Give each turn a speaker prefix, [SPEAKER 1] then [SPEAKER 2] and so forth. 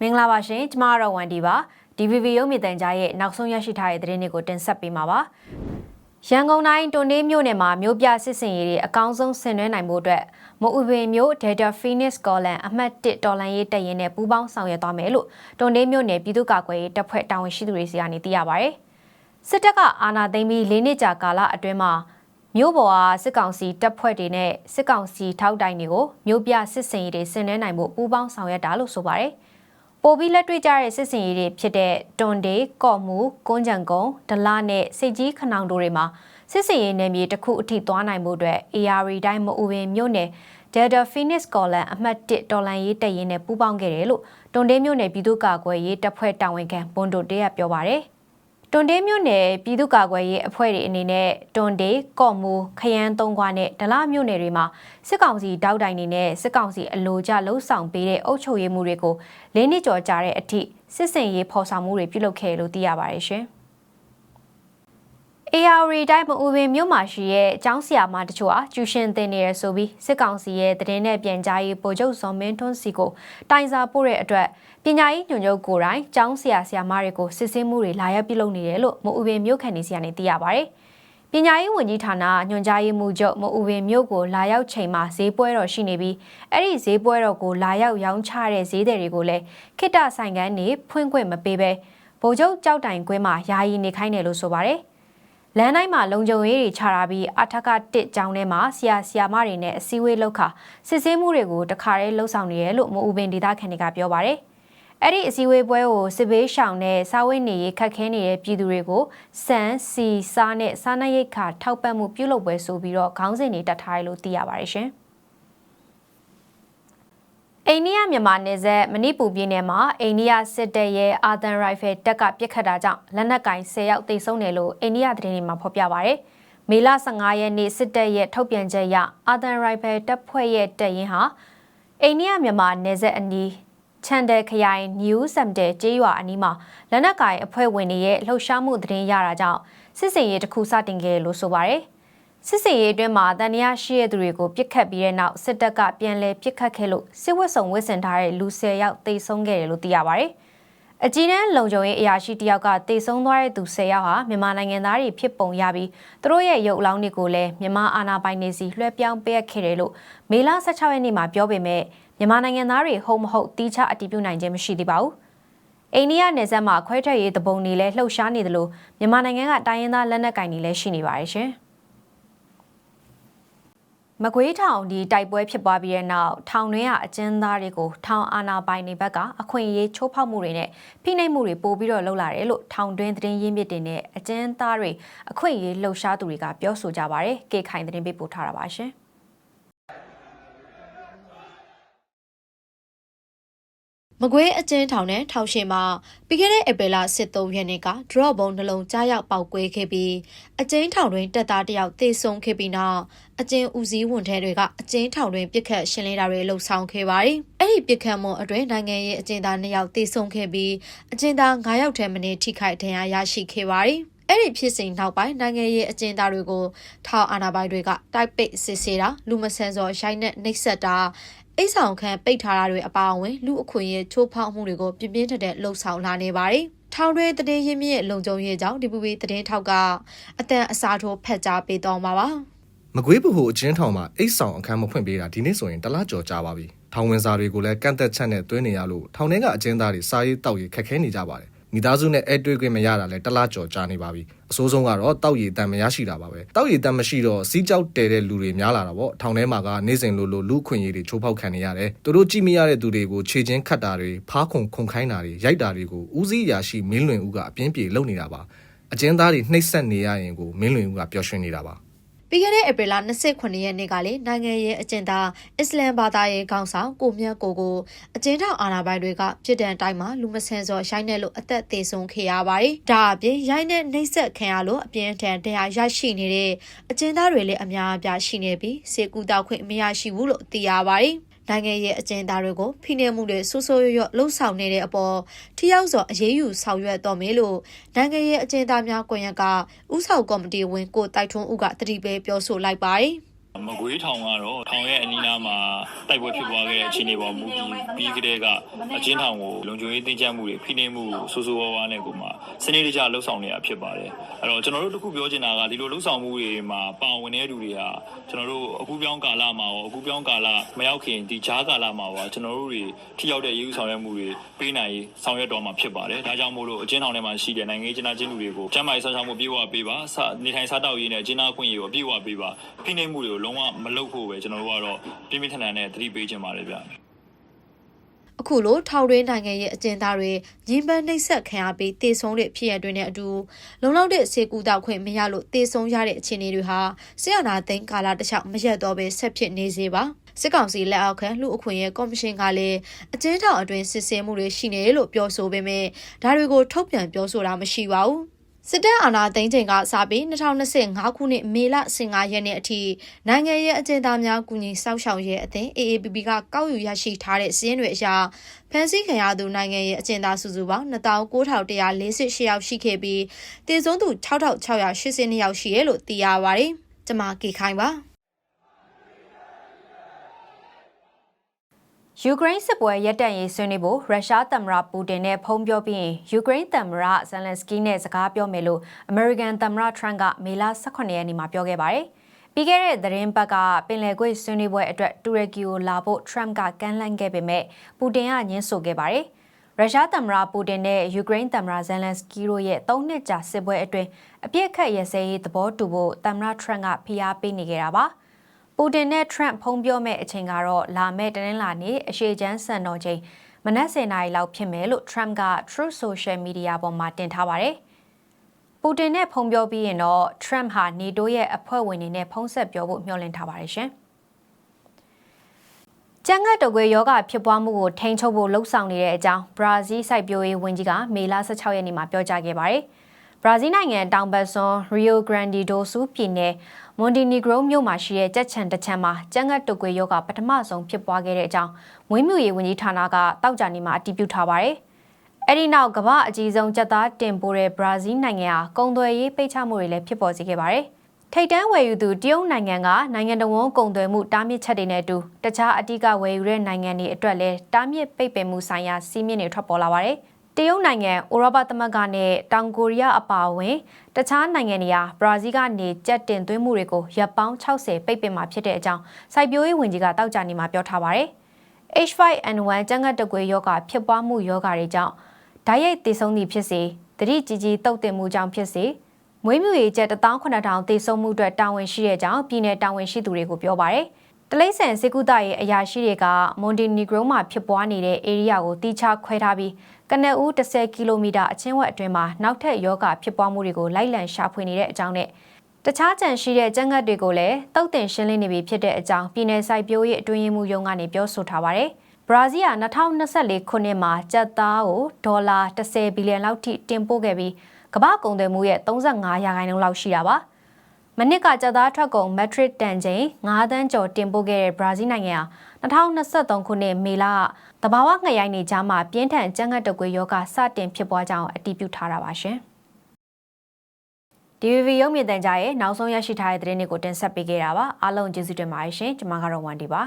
[SPEAKER 1] မင်္ဂလာပါရှင်ကျမကတော့ဝန်ဒီပါ DVV ရုပ်မြင်သံကြားရဲ့နောက်ဆုံးရရှိထားတဲ့သတင်းတွေကိုတင်ဆက်ပေးမှာပါရန်ကုန်တိုင်းတွန်တေးမြို့နယ်မှာမြို့ပြစစ်စင်ရေးတွေအကောင်းဆုံးဆင်နွှဲနိုင်မှုအတွက်မအူပင်မြို့ Delta Phoenix Scotland အမှတ်1တော်လန်ရေးတပ်ရင်းနဲ့ပူးပေါင်းဆောင်ရွက်သွားမယ်လို့တွန်တေးမြို့နယ်ပြည်သူ့ကာကွယ်ရေးတပ်ဖွဲ့တာဝန်ရှိသူတွေစီကနေသိရပါဗျ။စစ်တပ်ကအာဏာသိမ်းပြီး၄နှစ်ကြာကာလအတွင်းမှာ မြို့ပေါ်ကစစ်ကောင်စီတပ်ဖွဲ့တွေနဲ့စစ်ကောင်စီထောက်တိုင်တွေကိုမြို့ပြစစ်စင်ရေးတွေဆင်နွှဲနိုင်မှုပူးပေါင်းဆောင်ရွက်တာလို့ဆိုပါတယ်။ပိုပြီးလက်တွေ့ကြတဲ့စစ်စင်ရေးတွေဖြစ်တဲ့တွန်ဒေးကော့မူကွန်းကြံကုန်းဒလနဲ့စိတ်ကြီးခနောင်တို့တွေမှာစစ်စင်ရေးနယ်မြေတစ်ခုအထိသွားနိုင်မှုအတွက် AR တိုင်းမအူပင်မြို့နယ် Delta Phoenix Scotland အမှတ်1တော်လန်ရေးတပ်ရင်းနဲ့ပူးပေါင်းခဲ့တယ်လို့တွန်ဒေးမြို့နယ်ပြည်သူ့ကာကွယ်ရေးတပ်ဖွဲ့တာဝန်ခံဘွန်ဒိုတေးကပြောပါတယ်။ တွန်ဒေးမြို့နယ်ပြည်သူ့ကာကွယ်ရေးအဖွဲ့တွေအနေနဲ့တွန်ဒေးကော့မူခရမ်းသုံးခွာနဲ့ဒလမြို့နယ်တွေမှာစစ်ကောင်စီတောက်တိုင်တွေနဲ့စစ်ကောင်စီအလိုကျလှုပ်ဆောင်ပေးတဲ့အုပ်ချုပ်ရေးမှုတွေကိုလင်းနှစ်ကျော်ကြာတဲ့အထိစစ်စင်ရေးဖော်ဆောင်မှုတွေပြုလုပ်ခဲ့လို့သိရပါတယ်ရှင်။ AR တိုင်းမအူပင်မြို့မှာရှိရဲ့အကျောင်းဆရာမတချို့အားကျူရှင်တင်နေရဆိုပြီးစစ်ကောင်စီရဲ့တရင်နဲ့ပြန်ကြားရေးဗိုလ်ချုပ်ဇော်မင်းထွန်းစီကိုတိုင်စာပို့တဲ့အတွက်ပညာရေးညွှန်ချုပ်ကိုယ်တိုင်ကျောင်းဆရာဆရာမတွေကိုစစ်ဆေးမှုတွေလာရောက်ပြုလုပ်နေတယ်လို့မအူပင်မြို့ခံနေစီကနေသိရပါဗျ။ပညာရေးဝန်ကြီးဌာနညွှန်ကြားရေးမှူးချုပ်မအူပင်မြို့ကိုလာရောက်ချိန်မှာဈေးပွဲတော်ရှိနေပြီးအဲ့ဒီဈေးပွဲတော်ကိုလာရောက်ရောင်းချတဲ့ဈေးတယ်တွေကိုလည်းခိတ္တဆိုင်ကန်းနေဖွင့်ခွင့်မပေးဘဲဗိုလ်ချုပ်ကြောက်တိုင်ကွင်းမှာယာယီနေခိုင်းတယ်လို့ဆိုပါတယ်။ လမ်းတိုင်းမှာလုံခြုံရေးတွေခြာထားပြီးအထက်ကတစ်ကျောင်းထဲမှာဆရာဆရာမတွေနဲ့အစည်းအဝေးလုပ်ခါစစ်ဆေးမှုတွေကိုတခါတည်းလှုပ်ဆောင်နေရလို့မအူပင်ဒေသခံတွေကပြောပါတယ်။အဲ့ဒီအစည်းအဝေးပွဲကိုစစ်ဘေးရှောင်နဲ့စားဝတ်နေရေးခက်ခဲနေတဲ့ပြည်သူတွေကိုစံစီစားနဲ့စားနပ်ရိက္ခာထောက်ပံ့မှုပြုလုပ်ပွဲဆိုပြီးတော့ခေါင်းစဉ်တွေတက်ထားတယ်လို့သိရပါတယ်ရှင်။ အိန္ဒိယမြန်မာနယ်စပ်မဏိပူပြည်နယ်မှာအိန္ဒိယစစ်တပ်ရဲ့အာသန်ရိုင်ဖယ်တပ်ကပစ်ခတ်တာကြောင့်လက်နက်ကင်10ယောက်သေဆုံးတယ်လို့အိန္ဒိယသတင်းတွေမှာဖော်ပြပါရယ်။မေလ15ရက်နေ့စစ်တပ်ရဲ့ထုတ်ပြန်ချက်အရအာသန်ရိုင်ဖယ်တပ်ဖွဲ့ရဲ့တပ်ရင်းဟာအိန္ဒိယမြန်မာနယ်စပ်အနီးချန်တယ်ခရိုင်နယူးဆမ်တယ်ကျေးရွာအနီးမှာလက်နက်ကင်အဖွဲ့ဝင်တွေရဲ့လှုပ်ရှားမှုသတင်းရတာကြောင့်စစ်စင်ရေးတစ်ခုစတင်ခဲ့လို့ဆိုပါရယ်။ စစ်စင်ရေးအတွင်းမှာတန်ရာရှိတဲ့သူတွေကိုပြစ်ခတ်ပြီးတဲ့နောက်စစ်တပ်ကပြန်လည်ပြစ်ခတ်ခဲ့လို့စစ်ဝတ်ဆောင်ဝတ်ဆင်ထားတဲ့လူ၁၀ယောက်သေဆုံးခဲ့တယ်လို့သိရပါဗျ။အကြီးတန်းလုံခြုံရေးအရာရှိတယောက်ကတေဆုံးသွားတဲ့သူ၁၀ယောက်ဟာမြန်မာနိုင်ငံသားတွေဖြစ်ပုံရပြီးသူတို့ရဲ့ရုပ်အလောင်းတွေကိုလည်းမြန်မာအာဏာပိုင်တွေစီလွှဲပြောင်းပေးခဲ့တယ်လို့မေလ16ရက်နေ့မှာပြောပေမဲ့မြန်မာနိုင်ငံသားတွေဟုတ်မဟုတ်တီးခြားအတည်ပြုနိုင်ခြင်းမရှိသေးပါဘူး။အိန္ဒိယနယ်စပ်မှာခွဲထွက်ရေးတပုံတွေလည်းလှုပ်ရှားနေတယ်လို့မြန်မာနိုင်ငံကတိုင်းရင်းသားလက်နက်ကင်တွေလည်းရှိနေပါတယ်ရှင်။ မကွေးထောင်ဒီတိုက်ပွဲဖြစ်ပွားပြီးတဲ့နောက်ထောင်တွင်းကအကျဉ်းသားတွေကိုထောင်အာဏာပိုင်တွေဘက်ကအခွင့်အရေးချိုးဖောက်မှုတွေနဲ့ဖိနှိပ်မှုတွေပိုပြီးတော့လှုပ်လာတယ်လို့ထောင်တွင်းသတင်းရင်းမြစ်တွေနဲ့အကျဉ်းသားတွေအခွင့်အရေးလှုပ်ရှားသူတွေကပြောဆိုကြပါတယ်။ကေခိုင်သတင်းပေးပို့ထားတာပါရှင်။
[SPEAKER 2] မကွေးအကျဉ်းထောင်နဲ့ထောင်ရှင်မှာပြီးခဲ့တဲ့ဧပြီလ23ရက်နေ့က drop ဘုံနှလုံးကြားရောက်ပောက်ကွဲခဲ့ပြီးအကျဉ်းထောင်တွင်တပ်သားတယောက်သေဆုံးခဲ့ပြီးနောက်အကျဉ်းဦးစီးဝန်ထမ်းတွေကအကျဉ်းထောင်တွင်ပြစ်ခတ်ရှင်းလင်းတာတွေလှုပ်ဆောင်ခဲ့ပါတယ်။အဲ့ဒီပြစ်ခတ်မှုအတွင်းနိုင်ငံရေးအကျဉ်းသား2ယောက်သေဆုံးခဲ့ပြီးအကျဉ်းသား9ယောက်ထဲမနည်းထိခိုက်ဒဏ်ရာရရှိခဲ့ပါတယ်။အဲ့ဒီဖြစ်စဉ်နောက်ပိုင်းနိုင်ငံရေးအကျဉ်းသားတွေကိုထောင်အာဏာပိုင်တွေကတိုက်ပိတ်စစ်ဆေးတာလူမဆန်စော်ရိုက်နှက်နှိပ်စက်တာ အိတ်ဆောင်ခန်းပိတ်ထားတာတွေအပါအဝင်လူအခွင့်အရေးချိုးဖောက်မှုတွေကိုပြင်းပြင်းထန်ထန်လှုံ့ဆော်လာနေပါတယ်။ထောင်တွင်းတည်င်းရင်းမြစ်လုံခြုံရေးကြောင့်ဒီပူပီတည်င်းထောက်ကအတန်အစားထိုးဖက်ကြားပေးတော့မှာပါ။
[SPEAKER 3] မကွေးဗဟိုအချင်းထောင်မှာအိတ်ဆောင်အခန်းမဖွင့်ပေးတာဒီနေ့ဆိုရင်တလားကြော်ကြပါပြီ။ထောင်ဝင်စာတွေကိုလည်းကန့်သက်ချက်နဲ့တွင်းနေရလို့ထောင်ထဲကအကျဉ်းသားတွေစားရေးတောက်ရေးခက်ခဲနေကြပါတယ် မိသားစုနဲ့အဲ့တွေ့ခွင့်မရတာလဲတလားကြော်ကြာနေပါပြီအဆိုးဆုံးကတော့တောက်ရည်တန်မရရှိတာပါပဲတောက်ရည်တန်မရှိတော့စီးကြောက်တဲတဲ့လူတွေများလာတာပေါ့ထောင်ထဲမှာကနေ့စဉ်လိုလိုလူခွင့်ရေးတွေချိုးဖောက်ခံနေရတယ်သူတို့ကြည့်မရတဲ့သူတွေကိုခြေချင်းခတ်တာတွေဖားခုံခုန်ခိုင်းတာတွေရိုက်တာတွေကိုဦးစီးရာရှိမင်းလွင်ဦးကအပြင်းပြေလုပ်နေတာပါအကျဉ်းသားတွေနှိပ်စက်နေရရင်ကိုမင်းလွင်ဦးကပျော်ရွှင်နေတာပါ
[SPEAKER 2] ပြီးခဲ့တဲ့ဧပြီလ29ရက်နေ့ကလည်းနိုင်ငံရေးအကျဉ်းသားအစ္စလမ်ဘာသာရေးခေါင်းဆောင်ကိုမြတ်ကိုကိုအကျဉ်းထောင်အာဏာပိုင်တွေကပြစ်ဒဏ်တိုင်းမှာလူမဆန်စော်ရိုက်နှက်လို့အသက်သေဆုံးခဲ့ရပါတယ်။ဒါအပြင်ရိုက်နှက်နှိပ်စက်ခံရလို့အပြင်းထန်တရားရရှိနေတဲ့အကျဉ်းသားတွေလည်းအများအပြားရှိနေပြီးစေကူတောက်ခွင့်မရရှိဘူးလို့သိရပါတယ်။ နိုင်ငံရဲ့အကျဉ်းသားတွေကိုဖိနှိပ်မှုတွေဆိုးဆိုးရွရွလှုံ့ဆော်နေတဲ့အပေါ်ထိရောက်စွာအရေးယူဆောင်ရွက်တော်မယ်လို့နိုင်ငံရဲ့အကျဉ်းသားများကွန်ရက်ကဥဆောင်ကော်မတီဝင်ကိုတိုက်ထွန်းဦးကတတိပဲပြောဆိုလိုက်ပါတယ်။
[SPEAKER 4] မကွေးထောင်ကတော့ထောင်ရဲ့အနီးနားမှာ တိုက်ပွဲဖြစ်ပွားခဲ့တဲ့အခြေအနေပေါ်မူတည်ပြီးကြတဲ့ကအကျဉ်းထောင်ကိုလုံခြုံရေးတင်းကျပ်မှုတွေဖိနှိပ်မှုကိုဆိုးဆိုးဝါးဝါးနဲ့ကိုမှစနစ်တကျလှုပ်ဆောင်နေတာဖြစ်ပါတယ်အဲ့တော့ကျွန်တော်တို့တခုပြောချင်တာကဒီလိုလှုပ်ဆောင်မှုတွေမှာပါဝင်တဲ့လူတွေဟာကျွန်တော်တို့အခုပြောင်းကာလမှာရောအခုပြောင်းကာလမရောက်ခင်ဒီဂျားကာလမှာရောကျွန်တော်တို့တွေထိရောက်တဲ့ရေးဥဆောင်ရွက်မှုတွေပေးနိုင်ရေးဆောင်ရွက်တော်မှာဖြစ်ပါတယ်ဒါကြောင့်မို့လို့အကျဉ်းထောင်ထဲမှာရှိတဲ့နိုင်ငံရေးကျန်းမာခြင်းလူတွေကိုကျန်းမာရေးဆောင်ရှောက်မှုပြေဝပေးပါစနေထိုင်စားတောက်ရေးနဲ့ကျန်းမာခွင့်ရေးကိုပြေဝပေးပါဖိနှိပ်မှုတွေကိုလုံးဝမလုပ်ဖို့ပဲကျွန်တော်တို့ကတော့ပြင်းပြင်းထန်ထန်နဲ့သတိပေးချင်ပါတယ်ဗျ
[SPEAKER 2] အခုလိုထောက်တွင်းနိုင်ငံရဲ့အကျဉ်းသားတွေညင်ပန်းနှိပ်စက်ခံရပြီးတေဆုံးတဲ့ဖြစ်ရပ်တွေနဲ့အတူလုံလောက်တဲ့စေကူတောက်ခွင့်မရလို့တေဆုံးရတဲ့အခြေအနေတွေဟာဆရာနာသိန်းကာလတစ်လျှောက်မရက်တော့ပဲဆက်ဖြစ်နေစေပါစစ်ကောင်စီလက်အောက်ခံလူအခွင့်ရဲ့ကော်မရှင်ကလည်းအကျဉ်းထောင်အတွင်းစစ်ဆေးမှုတွေရှိနေတယ်လို့ပြောဆိုပေမဲ့ဒါတွေကိုထုတ်ပြန်ပြောဆိုတာမရှိပါဘူး စစ်တပ်အာဏာသိမ်းချိန်ကစပြီး2025ခုနှစ်မေလ15ရက်နေ့အထိနိုင်ငံရဲ့အကျဉ်းသားများကူညီစောင့်ရှောက်ရေးအသင်း AAPP ကကောက်ယူရရှိထားတဲ့စီးရင်တွေအရဖမ်းဆီးခံရသူနိုင်ငံရဲ့အကျဉ်းသားစုစုပေါင်း29,148ယောက်ရှိခဲ့ပြီးတည်ဆုံးသူ6,682ယောက်ရှိတယ်လို့သိရပါတယ်။ကျွန်မကေခိုင်ပါ။
[SPEAKER 1] ယူကရိန်းစစ်ပွဲရပ်တန့်ရေးဆွေးနွေးဖို့ရုရှားသမ္မတပူတင်နဲ့ဖုန်းပြောပြီးရင်ယူကရိန်းသမ္မတဇယ်လန်စကီနဲ့စကားပြောမယ်လို့အမေရိကန်သမ္မတထရန့်ကမေလ18ရက်နေ့မှာပြောခဲ့ပါတယ်။ပြီးခဲ့တဲ့သတင်းပတ်ကပင်လယ်ကွေ့ဆွေးနွေးပွဲအတွက်တူရကီကိုလာဖို့ထရန့်ကကမ်းလှမ်းခဲ့ပေမဲ့ပူတင်ကညှင်းဆိုခဲ့ပါတယ်။ရုရှားသမ္မတပူတင်နဲ့ယူကရိန်းသမ္မတဇယ်လန်စကီတို့ရဲ့၃နှစ်ကြာစစ်ပွဲအတွင်းအပြစ်ခတ်ရစဲရေးသဘောတူဖို့သမ္မတထရန့်ကဖိအားပေးနေခဲ့တာပါ။ ပူတင်နဲ့ထရန့်ဖုံးပြောမဲ့အချိန်ကတော့လာမဲ့တနင်္လာနေ့အရှိချမ်းစံတော်ချိန်မနက်10:00နာရီလောက်ဖြစ်မယ်လို့ Trump က Truth Social Media ပေါ်မှာတင်ထားပါတယ်။ပူတင်နဲ့ဖုံးပြောပြီးရင်တော့ Trump ဟာ NATO ရဲ့အဖွဲ့ဝင်တွေနဲ့ဖုံးဆက်ပြောဖို့မျှော်လင့်ထားပါတယ်ရှင်။ကျန်းငတ်တကွေယောဂဖြစ်ပွားမှုကိုထိန်းချုပ်ဖို့လှုံ့ဆော်နေတဲ့အကြောင်းဘရာဇီးစိုက်ပျိုးရေးဝန်ကြီးကမေလ16ရက်နေ့မှာပြောကြားခဲ့ပါတယ်။ဘရာဇီးနိုင်ငံတောင်ဘက်စွန်း Rio Grande do Sul ပြည်နယ် မွန်တီနီဂရိုမြို့မှာရှိတဲ့ကြက်ချန်တချန်မှာကျန်းငတ်တုပ်ကွေရောဂါပထမဆုံးဖြစ်ပွားခဲ့တဲ့အကြောင်းမွေးမြူရေးဝန်ကြီးဌာနကတောက်ကြနေမှာအတည်ပြုထားပါတယ်။အဲဒီနောက်ကမ္ဘာအကြီးဆုံးကြက်သားတင်ပို့တဲ့ဘရာဇီးနိုင်ငံဟာကုန်သွယ်ရေးပိတ်ချမှုတွေလည်းဖြစ်ပေါ်စေခဲ့ပါတယ်။ထိတ်တန်းဝယ်ယူသူတရုတ်နိုင်ငံကနိုင်ငံတော်ဝန်ကုန်သွယ်မှုတားမြစ်ချက်တွေနဲ့အတူတခြားအ धिक ဝယ်ယူတဲ့နိုင်ငံတွေအတွက်လည်းတားမြစ်ပိတ်ပင်မှုဆိုင်ရာစီးမြင့်တွေထွက်ပေါ်လာပါတယ်။ တရုတ်နိုင်ငံဥရောပသမဂ္ဂနဲ့တောင်ကိုရီးယားအပါအဝင်တခြားနိုင်ငံတွေဟာဘရာဇီးကနေကြက်တင်သွင်းမှုတွေကိုရပ်ပေါင်း60ပိတ်ပင်မှာဖြစ်တဲ့အကြောင်းစိုက်ပျိုးရေးဝန်ကြီးကတောက်ကြနေမှာပြောထားပါတယ်။ H5N1 ကျန်းငတ်တကွေယောဂဖြစ်ပွားမှုယောဂတွေကြောင့်ဓာတ်ရိုက်တည်ဆုံးသည့်ဖြစ်စေတတိကြီးကြီးတုတ်တင်မှုကြောင့်ဖြစ်စေမွေးမြူရေးကျပ်18000တည်ဆုံးမှုအတွက်တာဝန်ရှိတဲ့အကြောင်းပြည်내တာဝန်ရှိသူတွေကိုပြောပါတယ်။ တလိမ့်ဆန်စေကုသရေးအရာရှိတွေကမွန်တီနီဂရိုမှာဖြစ်ပွားနေတဲ့ဧရိယာကိုတိကျခွဲထားပြီးကနအူး10ကီလိုမီတာအချင်းဝက်အတွင်းမှာနောက်ထပ်ယောဂဖြစ်ပွားမှုတွေကိုလိုက်လံရှာဖွေနေတဲ့အကြောင်းနဲ့တခြားကြံရှိတဲ့ကျန်းငတ်တွေကိုလည်းတုတ်တင်ရှင်းလင်းနေပြီဖြစ်တဲ့အကြောင်းပြည်내စိုက်ပျိုးရေးအတွင်းရေးမှူးရုံးကနေပြောဆိုထားပါတယ်။ဘရာဇီးက2024ခုနှစ်မှာကျပ်သားကိုဒေါ်လာ10ဘီလီယံလောက်ထိတင်ပို့ခဲ့ပြီးကမ္ဘာကုန်သွယ်မှုရဲ့35ရာခိုင်နှုန်းလောက်ရှိတာပါ။ မနစ်ကကြက်သားထွက်ကုန်မက်ထရစ်တန်ချိန်9တန်းကျော်တင်ပို့ခဲ့တဲ့ဘရာဇီးနိုင်ငံဟာ2023ခုနှစ်မေလတဘာဝငှက်ရိုင်းနေကြားမှာပြင်းထန်ကြက်ငတ်တကွေယောဂစတင်ဖြစ်ပွားကြောင်းအတည်ပြုထားတာပါရှင်။ DVB ရုပ်မြင်သံကြားရဲ့နောက်ဆုံးရရှိထားတဲ့သတင်းတွေကိုတင်ဆက်ပေးခဲ့တာပါအားလုံးကျေးဇူးတင်ပါတယ်ရှင်ကျွန်မကတော့ဝန်ဒီပါ